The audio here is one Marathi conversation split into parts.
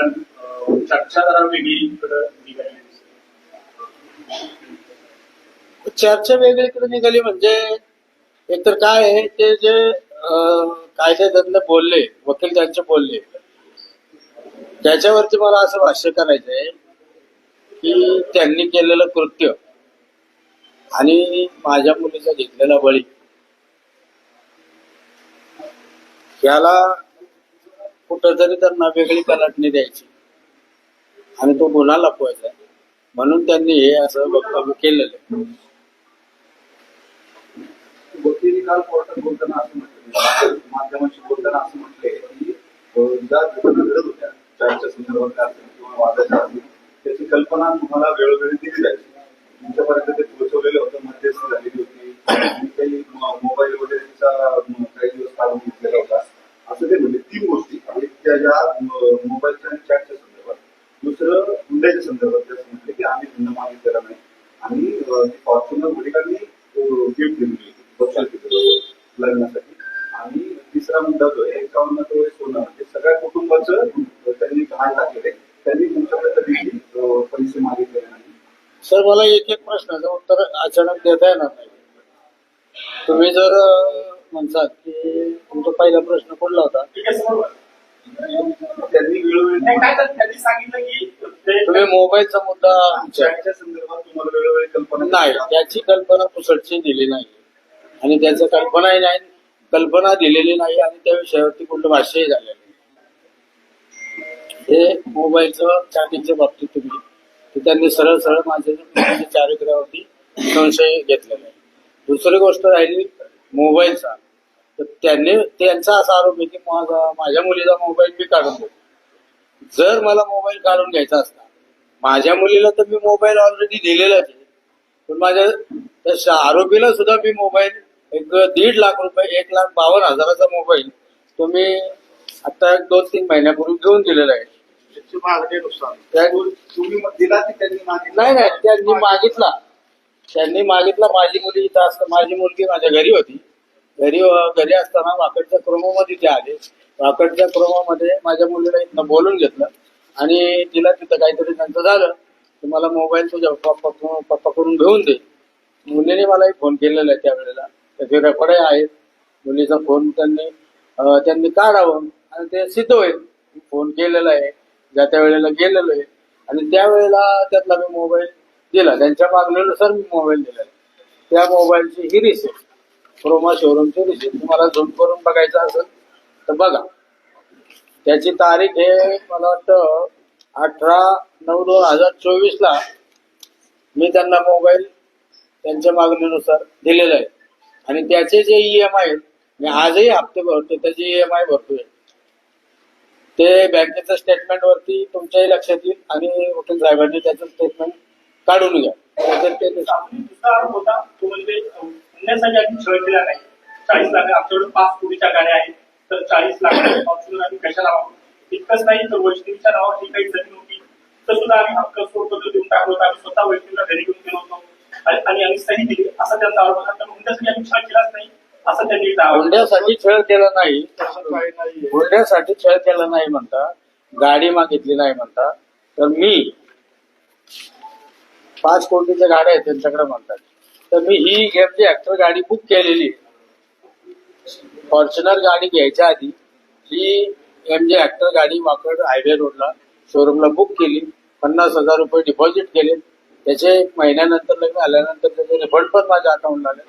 कारण चर्चा जरा वेगळी निघाली. चर्चा वेगळीकडे निघाली म्हणजे एकतर काय आहे ते जे अं, कायदेतज्ञ बोलले वकील त्यांचे बोलले त्याच्यावरती मला असं भाष्य करायचंय की त्यांनी केलेलं कृत्य आणि माझ्या मुलीचा घेतलेला बळी याला कुठंतरी त्यांना वेगळी कलाटणी द्यायची. आणि तो गुन्हा लपवायचा म्हणून त्यांनी हे असं वक्तव्य केलेलं काल कोर्टात बोलताना असं म्हटलं माध्यमांशी बोलताना असं म्हटलंय की ज्या घटना घडत होत्या संदर्भात किंवा वादाच्या त्याची कल्पना तुम्हाला वेळोवेळी दिली जायची. तुमच्यापर्यंत ते पोहोचवलेलं होतं मध्यस्थी झालेली होती आणि काही मोबाईल वगैरेचा अं, काही दिवस काढून घेतलेला होता असं ते म्हणजे तीन गोष्टी एक त्या ज्या मोबाईलच्या आणि चॅटच्या संदर्भात दुसरं हुंड्याच्या संदर्भात ते असं म्हटलं की आम्ही हुंडा मागितलेला नाही आणि अं, ती फॉर्च्युनर वडिलांनी गिफ्ट दिलेली होती बक्षीस दिलेलं होतं लग्नासाठी आणि तिसरा मुद्दा जो आहे एकावन्न तोळे सोनं ते सगळ्या कुटुंबाचं अं, त्यांनी घाण टाकलेलं आहे त्यांनी तुमच्याकडे कधीही अं, पैसे मागितलेले नाही सर मला एक एक प्रश्नाचं उत्तर अचानक देता येणार नाही. तुम्ही जर म्हणतात की तुमचा पहिला प्रश्न कुठला होता. त्यांनी वेळोवेळी त्यांनी सांगितलं की तुम्ही मोबाईलचा मुद्दा संदर्भात तुम्हाला वेळोवेळी कल्पना नाही त्याची कल्पना कुसळची दिली नाही. आणि त्याचं कल्पनाही नाही कल्पना दिलेली नाही आणि त्या विषयावरती कुठलं भाष्यही झालेलं नाही. हे मोबाईलचं चॅटिंगच्या बाबतीत तुम्ही तर त्यांनी सरळ सरळ माझे चारित्र्यावरती संशय घेतलेला. आहे दुसरी गोष्ट राहिली मोबाईलचा. तर त्यांनी त्यांचा असा आरोप आहे की माझा माझ्या मुलीचा मोबाईल मी काढून देतो. जर मला मोबाईल काढून घ्यायचा असता माझ्या मुलीला तर मी मोबाईल ऑलरेडी दिलेलाच आहे. पण माझ्या त्या आरोपीला सुद्धा मी मोबाईल एक दीड लाख रुपये एक लाख बावन्न हजाराचा मोबाईल तो मी आता एक दोन तीन महिन्यापूर्वी घेऊन दिलेला आहे. नाही नाही त्यांनी मागितला. त्यांनी मागितला. माझी मुली इथं असतं. माझी मुलगी माझ्या घरी होती. घरी घरी असताना वाकडच्या क्रमामध्ये ते आले. वाकडच्या क्रमामध्ये माझ्या मुलीला इथनं बोलून घेतलं. आणि तिला तिथं काहीतरी त्यांचं झालं. की मला मोबाईल तुझ्या पप्पा पप्पा करून घेऊन दे. मुलीने मलाही फोन केलेला आहे त्यावेळेला. त्याचे रेकॉर्ड आहेत. मुलीचा फोन त्यांनी त्यांनी काढावं. आणि ते सिद्ध होईल. फोन केलेला आहे. ज्या त्या वेळेला गेलेलो आहे. आणि त्यावेळेला त्यातला मी मोबाईल दिला. त्यांच्या मागणीनुसार मी मोबाईल दिला. त्या मोबाईलची ही रिसिप्ट क्रोमा शोरूमची रिसिप्ट तुम्हाला झूम करून बघायचं असेल तर बघा. त्याची तारीख आहे मला वाटतं अठरा नऊ दोन हजार चोवीस ला मी त्यांना मोबाईल त्यांच्या मागणीनुसार दिलेला आहे. आणि त्याचे जे ई एम आय मी आजही हप्ते भरतो त्याचे ई एम आय भरतोय. ते बँकेचं स्टेटमेंट वरती तुमच्याही लक्षात येईल आणि वकील साहेबांनी त्याचं स्टेटमेंट काढून घ्या. ते- म्हणजे पुण्यासाठी आम्ही छळ केला नाही. चाळीस लाख आमच्याकडे पाच कोटीच्या गाड्या आहेत तर चाळीस लाख फॉर्च्युनर आम्ही कशाला वापरू? इतकंच नाही तर वैष्णवीच्या नावावर जी काही जमीन होती तर सुद्धा आम्ही हक्क सोडपत्र देऊन टाकलो होतो आम्ही स्वतः वैष्णवीला घरी घेऊन गेलो होतो. आणि आम्ही सही दिली. असा त्यांचा आरोप होता. तर हुंड्यासाठी आम्ही छळ केलाच नाही असं त्यांनी. हुंड्यासाठी छळ केला नाही. बोलण्यासाठी खेळ केला नाही म्हणता गाडी मागितली नाही म्हणता तर मी पाच कोटीच्या गाड्या आहेत त्यांच्याकडे म्हणतात. तर मी ही घेतली ऍक्टर गाडी बुक केलेली. फॉर्च्युनर गाडी घ्यायच्या आधी ही एम जे ऍक्टर गाडी माकड हायवे रोडला शोरूमला बुक केली पन्नास हजार रुपये डिपॉझिट केले. त्याचे एक महिन्यानंतर लग्न आल्यानंतर त्याचे रिफंड पण माझ्या अकाउंटला आले.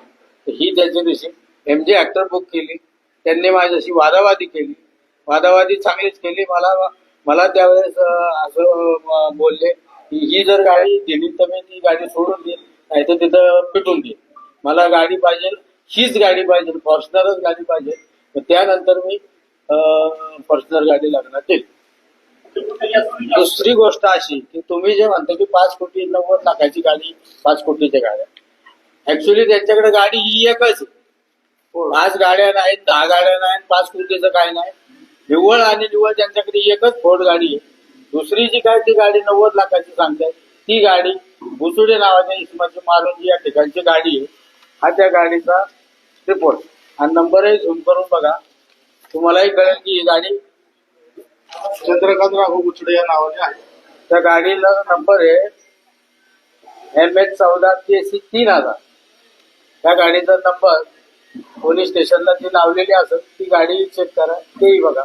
तर ही त्याची receipt M J actor book केली. त्यांनी माझ्याशी वादावादी केली. वादावादी चांगलीच केली. मला मला त्यावेळेस असं बोलले की ही जर गाडी दिली तर मी ती गाडी सोडून देईन नाही तर तिथं पिटून देईन. मला गाडी पाहिजे हीच गाडी पाहिजे फॉर्च्युनरच गाडी पाहिजे. त्यानंतर मी फॉर्च्युनर गाडी लग्नात येईल दुसरी गोष्ट अशी की तुम्ही जे म्हणता की पाच कोटी नव्वद लाखाची गाडी पाच कोटीच्या गाड्या. ऍक्च्युली त्यांच्याकडे गाडी ही एकच आहे. पाच गाड्या नाहीत दहा गाड्या नाहीत पाच कोटीचं काय नाही. निव्वळ आणि निव्वळ त्यांच्याकडे एकच फोर्ड गाडी आहे. दुसरी जी काय ती गाडी नव्वद लाखाची सांगताय ती गाडी बुसुडे नावाच्या इसमाची मारुंजी या ठिकाणची गाडी आहे. हा त्या गाडीचा रिपोर्ट. हा नंबरही झूम करून बघा. तुम्हालाही कळेल की ही गाडी चंद्रकांत राघव गुचडे या नावाने आहे. त्या गाडीला नंबर आहे एम एच चौदा सी तीन हजार. त्या गाडीचा नंबर पोलीस स्टेशनला ती लावलेली असत ती गाडी चेक करा तेही बघा.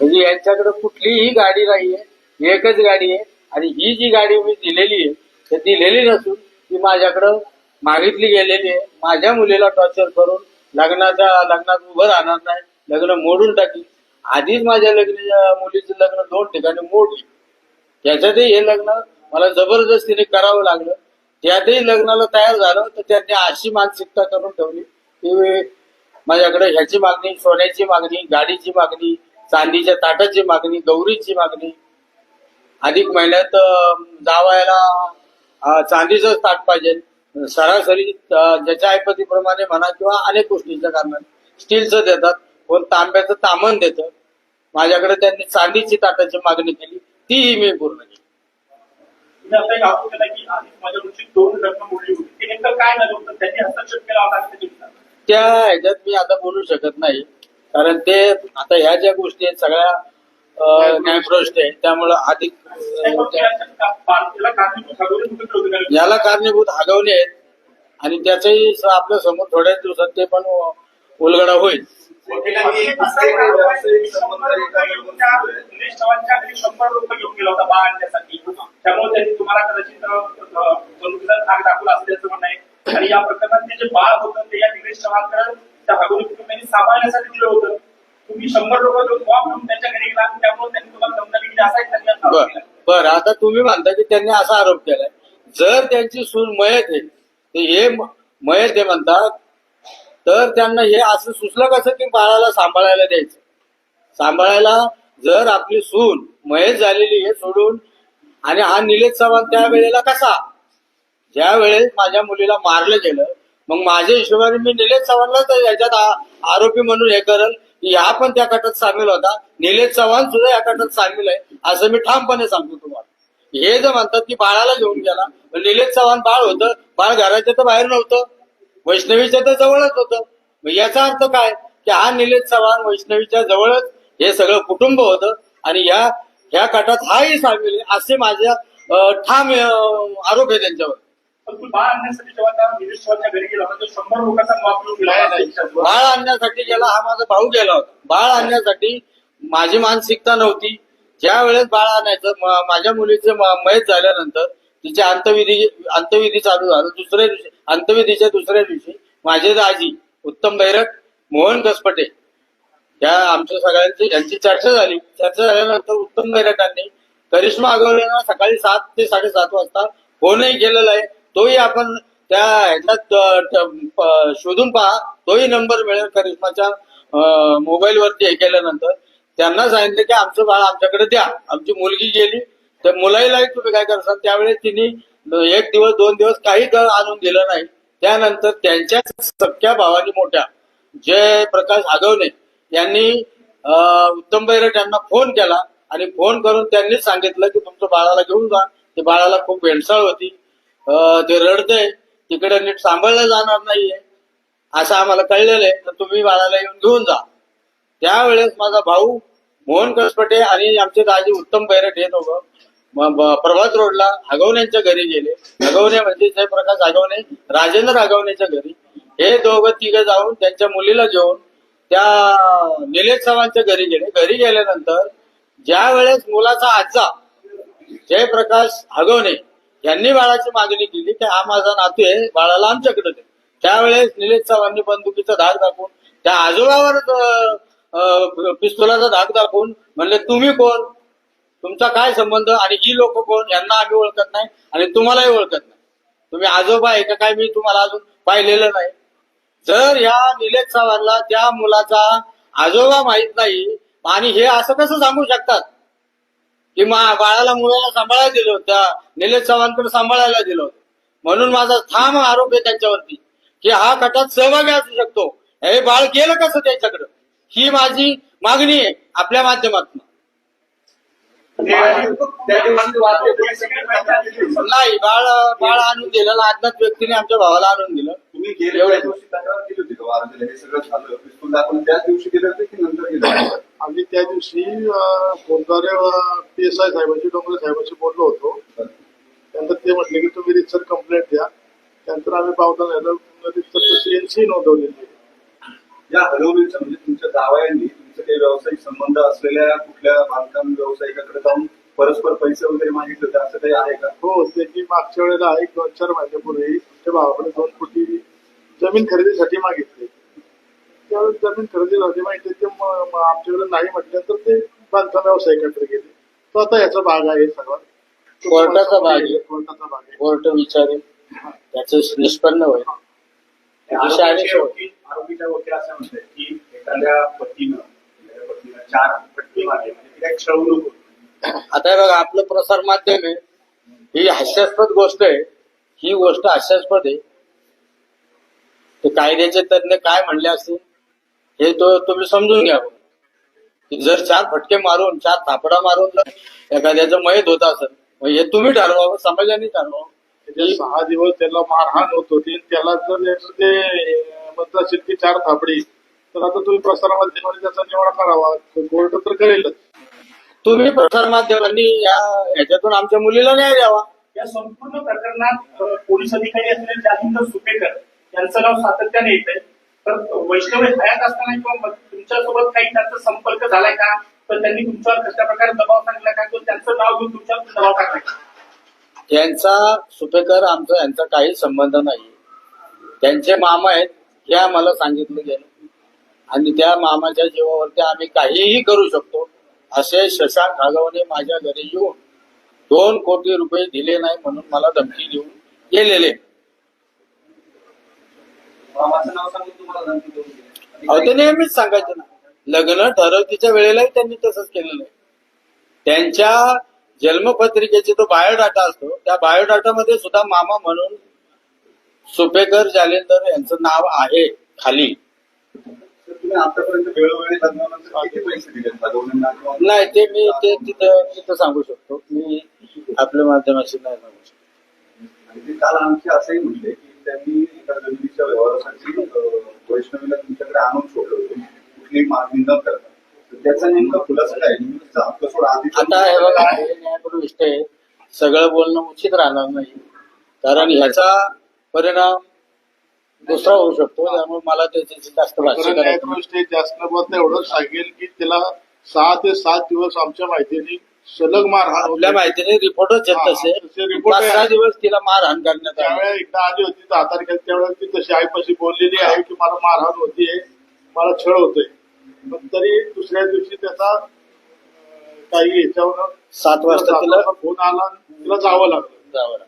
म्हणजे यांच्याकडे कुठलीही गाडी नाहीये एकच गाडी आहे आणि ही जी गाडी मी दिलेली आहे ती दिलेली नसून ती माझ्याकडं मागितली गेलेली आहे. माझ्या मुलीला टॉर्चर करून लग्नाच्या लग्नात उभं राहणार नाही लग्न मोडून टाकी आधीच माझ्या लग्न मुलीचं लग्न दोन ठिकाणी मोडली. त्याच्यातही हे लग्न मला जबरदस्तीने करावं लागलं. त्यातही लग्नाला तयार झालं तर त्यांनी अशी मानसिकता करून ठेवली की माझ्याकडे ह्याची मागणी सोन्याची मागणी गाडीची मागणी चांदीच्या ताटाची मागणी गौरीची मागणी. अधिक महिन्यात जावायला अं, चांदीचं ताट पाहिजे. सरासरी ज्याच्या ऐपतीप्रमाणे म्हणा किंवा अनेक गोष्टींच्या कारणाने. स्टीलचं देतात कोण तांब्याचं तामण देतं. माझ्याकडे त्यांनी चांदीची ताटाची मागणी केली तीही मी पूर्ण केली. तुम्ही आता एक आरोप केला की आधी माझ्या मुलीची दोन रत्न मोडली होती. ते नेमकं काय झालं होतं? त्यांनी हस्तक्षेप केला होता. त्या ह्याच्यात मी आता बोलू शकत नाही. कारण ते आता ह्या ज्या गोष्टी आहेत सगळ्या अं, न्यायप्रविष्ट आहे त्यामुळं अधिक? याला कारणीभूत हगवणे आहेत. आणि त्याचंही आपल्यासमोर थोड्याच दिवसात ते पण उलगडा होईल. वकिलांनी. निलेश चव्हाणच्या घरी शंभर रुपये घेऊन गेला होता बाळ आणण्यासाठी त्यामुळे त्यांनी तुम्हाला कदाचित बंदुकीचा धाक दाखवला असल्याचं म्हणणं आहे. आणि या प्रकरणात ते जे बाळ होतं ते या निलेश त्या हगवणी कुटुंबांनी सांभाळण्यासाठी दिलं होतं. तुम्ही शंभर रुपये फॉर्म त्यांच्या घरी गेला त्यामुळे त्यांनी तुम्हाला दिली असा त्यांनी बर आता तुम्ही म्हणता की त्यांनी असा आरोप केलाय. जर त्यांची सून मयत आहे तर हे मयत आहे म्हणतात तर त्यांना हे असं सुचलं कसं की बाळाला सांभाळायला द्यायचं? सांभाळायला जर आपली सून महेश झालेली हे सोडून आणि हा निलेश चव्हाण त्यावेळेला कसा? ज्या वेळेस माझ्या मुलीला मारलं गेलं मग माझ्या हिशोबाने मी निलेश चव्हाणला तर याच्यात आरोपी म्हणून हे करल की हा पण त्या गटात सामील होता निलेश चव्हाण सुद्धा या गटात सामील आहे असं मी ठामपणे सांगतो तुम्हाला. हे जर म्हणतात की बाळाला घेऊन गेला निलेश चव्हाण बाळ होतं बाळ घराच्या तर बाहेर नव्हतं. वैष्णवीच्या तर जवळच होतं. मग याचा अर्थ काय? की हा निलेश चव्हाण वैष्णवीच्या जवळच हे सगळं कुटुंब होतं. आणि या ह्या गटात हाही सामील असे माझ्या ठाम आरोप आहे त्यांच्यावर. बाळ आणण्यासाठी गेला हा माझा भाऊ गेला होता. बाळ आणण्यासाठी माझी मानसिकता नव्हती. ज्या वेळेस बाळ आणायचं माझ्या मुलीचे मयत झाल्यानंतर तिच्या अंतविधी अंतविधी चालू झालं. दुसऱ्या दिवशी अंतविधीच्या दुसऱ्या दिवशी माझे दाजी उत्तम भैरक मोहन कसपटे या आमच्या सगळ्यांची यांची चर्चा झाली. चर्चा झाल्यानंतर उत्तम भैरकांनी करिश्मा अगवलेंना सकाळी सात ते साडेसात वाजता फोनही केलेला आहे. तोही आपण त्या ह्याच्यात प- शोधून पहा. तोही नंबर मिळेल करिश्माच्या मोबाईलवरती हे केल्यानंतर. त्यांना सांगितलं की आमचं बाळ आमच्याकडे द्या. आमची मुलगी गेली. तर मुलाईलाही तुम्ही काय करसाल त्यावेळेस तिने एक दिवस दोन दिवस काही ग- आणून दिलं नाही. त्यानंतर त्यांच्या सख्या भावानी मोठ्या जय प्रकाश आगवणे यांनी उत्तम बैरट यांना फोन केला आणि फोन करून त्यांनीच सांगितलं की तुमचं बाळाला घेऊन जा. ते बाळाला खूप भेडसाळ होती. ते रडतंय तिकडे नीट सांभाळलं जाणार नाहीये. असं आम्हाला कळलेलं आहे. तर तुम्ही बाळाला येऊन घेऊन जा. त्यावेळेस माझा भाऊ मोहन कसपटे आणि आमचे दाजी उत्तम बैरट हे दोघं प्रभात रोडला आगवण्यांच्या घरी गेले. आगवणे म्हणजे जयप्रकाश आगवणे राजेंद्र आगवणेच्या घरी. हे दोघं तिघं जाऊन त्यांच्या मुलीला घेऊन त्या निलेश चव्हाणच्या घरी गेले. घरी गेल्यानंतर ज्या वेळेस मुलाचा आजा जयप्रकाश आगवणे यांनी बाळाची मागणी केली की हा माझा नातू आहे बाळाला आमच्याकडे दे. त्यावेळेस निलेश चव्हाणनी बंदुकीचा धाक दाखवून त्या आजोबावर पिस्तुलाचा धाक दाखवून म्हणले तुम्ही कोण? तुमचा काय संबंध आणि ही लोक कोण यांना आम्ही ओळखत नाही आणि तुम्हालाही ओळखत नाही. तुम्ही आजोबा आहे का काय मी तुम्हाला अजून पाहिलेलं नाही. जर या निलेश चव्हाणला त्या मुलाचा आजोबा माहीत नाही आणि हे असं कसं सांगू शकतात? की मा बाळाला मुलाला सांभाळायला दिलं होतं त्या निलेश चव्हाणकडे सांभाळायला दिलं होतं. म्हणून माझा ठाम आरोप आहे त्यांच्यावरती की हा गटात सहभागी असू शकतो. हे बाळ गेलं कसं त्याच्याकडं? ही माझी मागणी आहे आपल्या माध्यमातून त्या दिवशी वाद्य पोलिसांनी नाही बाळ बाळ आणून दिलं अज्ञात व्यक्तीने आमच्या भावाला आणून दिलं. तुम्ही गेल्या. दिवशी तक्रार केली होती का हे सगळं झालं. पिस्तूल दाखवून त्याच दिवशी गेले होते की नंतर गेले? आम्ही त्या दिवशी कोणतारे पी एस आय साहेबांशी डोंगरे साहेबांशी बोललो होतो. त्यानंतर ते म्हटले की तुम्ही रितसर कंप्लेंट द्या. त्यानंतर आम्ही पावता झालं. रितसर सीएनसी नोंदवलेली आहे. या हलवणीचं म्हणजे तुमच्या तुमचे काही व्यावसायिक संबंध असलेल्या कुठल्या बांधकाम व्यावसायिकाकडे जाऊन परस्पर पैसे वगैरे मागितले होते असं काही आहे का? हो त्याची मागच्या वेळेला एक दोन चार महिन्यापूर्वी तुमच्या भावाकडे दोन कोटी जमीन खरेदीसाठी मागितले. त्यावेळेस जमीन खरेदीसाठी मागितले ते म- म- आमच्याकडे नाही म्हटल्यानंतर ते बांधकाम व्यावसायिकाकडे गेले. तो आता याचा भाग आहे सगळा. तो कोर्टाचा भाग आहे. कोर्टाचा भाग आहे. कोर्ट विचारेल. त्याचं निष्पन्न होईल. आरोपीच्या वकील असं म्हणतात की एखाद्या पतीनं चार म्हणजे आता बघा आपलं प्रसार माध्यम आहे. ही हास्यास्पद गोष्ट आहे. ही गोष्ट हास्यास्पद आहे. ते कायद्याचे तज्ञ काय म्हणले असतील हे तो तुम्ही समजून घ्या जर चार फटके मारून चार थापडा मारून एखाद्याचं मयत होत असेल मग हे तुम्ही ठरवावं समाजाने ठरवावं त्याचे सहा दिवस त्याला मारहाण होत होती त्याला जर ते म्हणत असेल की चार थापडी तर आता तुम्ही प्रसारमाध्यमाने त्याचा निवाडा करावा. कोर्ट तर करेलच. तुम्ही प्रसार माध्यमांनी या ह्याच्यातून आमच्या मुलीला न्याय द्यावा. या संपूर्ण प्रकरणात पोलीस अधिकारी असलेले जालिंदर सुपेकर यांचं नाव सातत्याने येत आहे तर वैष्णव हयात असताना किंवा तुमच्यासोबत काही त्यांचा संपर्क झालाय का? तर त्यांनी तुमच्यावर कशा प्रकारे दबाव टाकला का? किंवा त्यांचं नाव घेऊन तुमच्यावर दबाव टाकलाय का? त्यांचा सुपेकर आमचा यांचा काही संबंध नाही. त्यांचे मामा आहेत हे आम्हाला सांगितलं गेलं. आणि त्या मामाच्या जीवावरती आम्ही काहीही करू शकतो असे शशांक हागवणे माझ्या घरी येऊन दोन कोटी रुपये दिले नाही म्हणून मला धमकी देऊन गेलेले. मामाचं नाव सांगून तुम्हाला धमकी देऊन गेले. अहो ते नेहमीच सांगायचे ना. लग्न ठरवतीच्या वेळेलाही त्यांनी तसंच केलेलं आहे. त्यांच्या जन्मपत्रिकेचा तो बायोडाटा असतो त्या बायोडाटामध्ये सुद्धा मामा म्हणून सुपेकर जालेंदर यांचं नाव आहे खाली. नाही ते मी ते तिथं तिथं सांगू शकतो. मी आपल्या माध्यमाशी नाही सांगू शकतो. काल आणखी असंही म्हणले की त्यांनी एका जमिनीच्या व्यवहारासाठी वैष्णवीला तुमच्याकडे आणून सोडलं होतं. कुठलीही मागणी न करता. त्याचा नेमका खुलासा काय? आता हे बघा हे न्यायप्रविष्ट आहे. सगळं बोलणं उचित राहणार नाही. कारण ह्याचा परिणाम दुसरा होऊ शकतो त्यामुळे मला त्याची जास्त भाष्य करायचं नाही. न्यायप्रविष्ट जास्त मत एवढं सांगेल की त्याला सहा ते सात दिवस आमच्या माहितीने सलग मारहाण होती. आपल्या माहितीने रिपोर्टच येत हा, तसे तसे report पाच सहा आहे. दिवस तिला मारहाण करण्यात आली त्यावेळेला एकदा आली होती दहा तारखेला त्यावेळेला ती तशी आईपाशी बोललेली आहे की मला मारहाण होतीये मला छळ होतोय पण तरी दुसऱ्या दिवशी त्याचा अं, काही याच्यावर सात वाजता तिला फोन आला आणि तिला जावं लागलं जावं लागलं.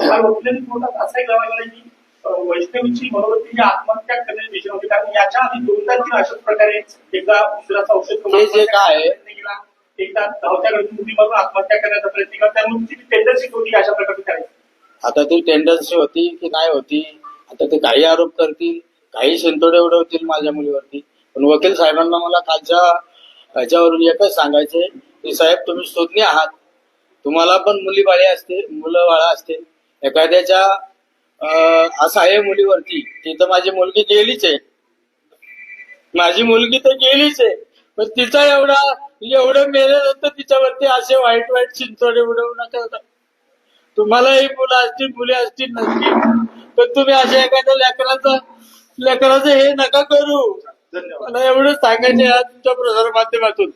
त्या वकिलांनी कोर्टात असंही गवाही दिलं की वैष्णवीची मनोवृत्ती ही आत्महत्या करण्याची दिशा होती कारण याच्या आधी दोनदा ती अशाच प्रकारे एकदा उशिराचं औषध जे काय एकदा धावत्या मुलीमधून आत्महत्या करण्याचा प्रयत्न केला. त्यामुळे ती टेंडन्सी होती अशा प्रकारे करायची आता ती टेंडन्सी होती की नाही होती? आता ते काही आरोप करतील काही शिंतोडे उडवतील माझ्या मुलीवरती. पण वकील साहेबांना मला कालच्या ह्याच्यावरून एकच सांगायचे की साहेब तुम्ही सुज्ञ आहात. तुम्हाला पण मुली बाळी असते मुलं बाळा असते एखाद्याच्या असं आहे मुलीवरती. ती तर माझी मुलगी गेलीच आहे. माझी मुलगी तर गेलीच आहे. पण तिचा एवढा एवढं मेल्यानंतर तिच्यावरती असे वाईट वाईट चिंचोडे उडवू नका. तुम्हालाही मुलं असतील मुली असतील नसतील पण तुम्ही अशा एखाद्या लेकराचं लेकराचं हे नका करू. धन्यवाद. मला एवढं सांगायचं आहे तुमच्या प्रसार माध्यमातून